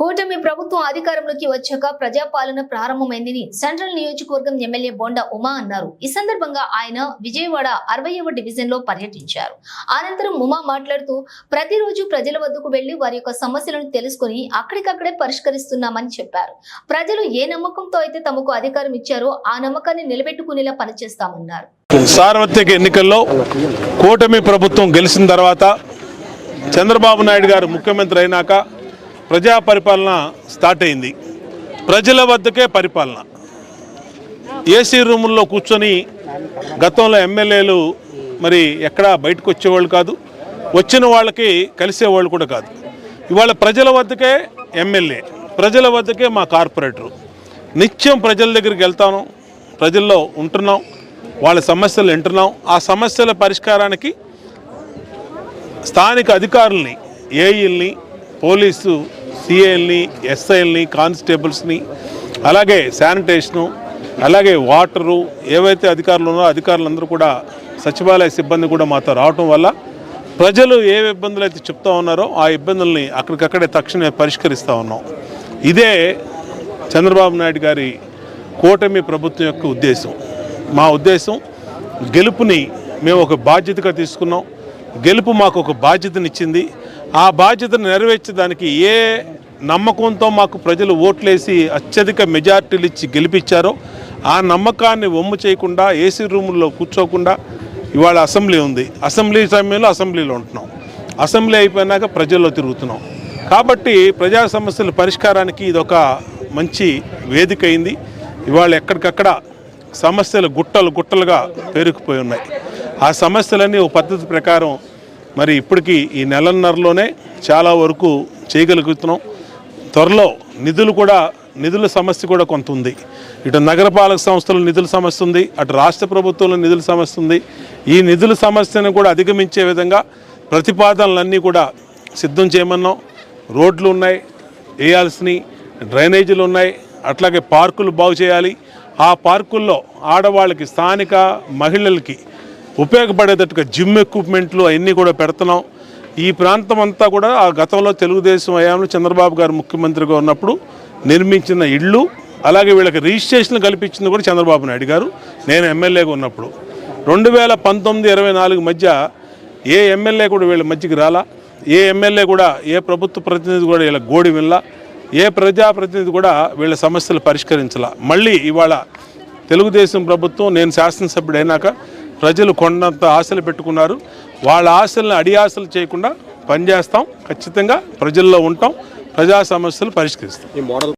కూటమి ప్రభుత్వం అధికారంలోకి వచ్చాక ప్రజాపాలన ప్రారంభమైందని సెంట్రల్ నియోజకవర్గం ఎమ్మెల్యే బొండ ఉమా అన్నారు. ఈ సందర్భంగా ఆయన విజయవాడ అరవైవ డివిజన్లో పర్యటించారు. అనంతరం ఉమా మాట్లాడుతూ ప్రతిరోజు ప్రజల వద్దకు వెళ్ళి వారి యొక్క సమస్యలను తెలుసుకుని అక్కడికక్కడే పరిష్కరిస్తున్నామని చెప్పారు. ప్రజలు ఏ నమ్మకంతో అయితే తమకు అధికారం ఇచ్చారో ఆ నమ్మకాన్ని నిలబెట్టుకునేలా పనిచేస్తామన్నారు. సార్వత్రిక ఎన్నికల్లో కూటమి ప్రభుత్వం గెలిచిన తర్వాత చంద్రబాబు నాయుడు గారు ముఖ్యమంత్రి అయినాక ప్రజా పరిపాలన స్టార్ట్ అయింది. ప్రజల వద్దకే పరిపాలన. ఏసీ రూముల్లో కూర్చొని గతంలో ఎమ్మెల్యేలు మరి ఎక్కడా బయటకు వచ్చేవాళ్ళు కాదు వచ్చిన వాళ్ళకి కలిసేవాళ్ళు కూడా కాదు. ఇవాళ ప్రజల వద్దకే ఎమ్మెల్యే ప్రజల వద్దకే మా కార్పొరేటరు. నిత్యం ప్రజల దగ్గరికి వెళ్తాను ప్రజల్లో ఉంటున్నాం వాళ్ళ సమస్యలు వింటున్నాం. ఆ సమస్యల పరిష్కారానికి స్థానిక అధికారుల్ని ఏఈల్ని పోలీసు సిఐల్ని ఎస్ఐల్ని కానిస్టేబుల్స్ని అలాగే శానిటేషను అలాగే వాటరు ఏవైతే అధికారులు ఉన్నారో అధికారులందరూ కూడా సచివాలయ సిబ్బంది కూడా మాతో రావటం వల్ల ప్రజలు ఏ ఇబ్బందులు అయితే చెప్తా ఉన్నారో ఆ ఇబ్బందుల్ని అక్కడికక్కడే తక్షణమే పరిష్కరిస్తూ ఉన్నాం. ఇదే చంద్రబాబు నాయుడు గారి కూటమి ప్రభుత్వం యొక్క ఉద్దేశం. మా ఉద్దేశం గెలుపుని మేము ఒక బాధ్యతగా తీసుకున్నాం. గెలుపు మాకు ఒక బాధ్యతనిచ్చింది. ఆ బాధ్యతను నెరవేర్చడానికి ఏ నమ్మకంతో మాకు ప్రజలు ఓట్లేసి అత్యధిక మెజార్టీలు ఇచ్చి గెలిపించారో ఆ నమ్మకాన్ని వమ్ము చేయకుండా ఏసీ రూముల్లో కూర్చోకుండా ఇవాళ అసెంబ్లీ ఉంది. అసెంబ్లీ సమయంలో అసెంబ్లీలో ఉంటున్నాం. అసెంబ్లీ అయిపోయినాక ప్రజల్లో తిరుగుతున్నాం. కాబట్టి ప్రజా సమస్యల పరిష్కారానికి ఇది ఒక మంచి వేదిక అయింది. ఇవాళ ఎక్కడికక్కడ సమస్యలు గుట్టలు గుట్టలుగా పేరుకుపోయి ఉన్నాయి. ఆ సమస్యలన్నీ ఓ పద్ధతి ప్రకారం మరి ఇప్పటికీ ఈ నెలన్నరలోనే చాలా వరకు చేయగలుగుతున్నాం. త్వరలో నిధులు కూడా నిధుల సమస్య కూడా కొంత ఉంది. ఇటు నగరపాలక సంస్థల నిధుల సమస్య ఉంది అటు రాష్ట్ర ప్రభుత్వంలో నిధుల సమస్య ఉంది. ఈ నిధుల సమస్యను కూడా అధిగమించే విధంగా ప్రతిపాదనలన్నీ కూడా సిద్ధం చేయమన్నాం. రోడ్లు ఉన్నాయి వేయాల్సినవి డ్రైనేజీలు ఉన్నాయి అట్లాగే పార్కులు బాగు చేయాలి. ఆ పార్కుల్లో ఆడవాళ్ళకి స్థానిక మహిళలకి ఉపయోగపడేటట్టుగా జిమ్ ఎక్విప్మెంట్లు అవన్నీ కూడా పెడుతున్నాం. ఈ ప్రాంతం అంతా కూడా ఆ గతంలో తెలుగుదేశం హయాంలో చంద్రబాబు గారు ముఖ్యమంత్రిగా ఉన్నప్పుడు నిర్మించిన ఇళ్ళు అలాగే వీళ్ళకి రిజిస్ట్రేషన్ కల్పించింది కూడా చంద్రబాబు నాయుడు గారు. నేను ఎమ్మెల్యేగా ఉన్నప్పుడు రెండు వేల పంతొమ్మిది ఇరవై నాలుగు మధ్య ఏ ఎమ్మెల్యే కూడా వీళ్ళ మధ్యకి రాలా ఏ ఎమ్మెల్యే కూడా ఏ ప్రభుత్వ ప్రతినిధి కూడా వీళ్ళ గోడి వినలా ఏ ప్రజాప్రతినిధి కూడా వీళ్ళ సమస్యలు పరిష్కరించాల. మళ్ళీ ఇవాళ తెలుగుదేశం ప్రభుత్వం నేను శాసనసభ్యుడు అయినాక ప్రజలు కొండంత ఆశలు పెట్టుకున్నారు. వాళ్ళ ఆశలను అడి ఆశలు చేయకుండా పనిచేస్తాం. ఖచ్చితంగా ప్రజల్లో ఉంటాం. ప్రజా సమస్యలు పరిష్కరిస్తాం. ఈ మోడల్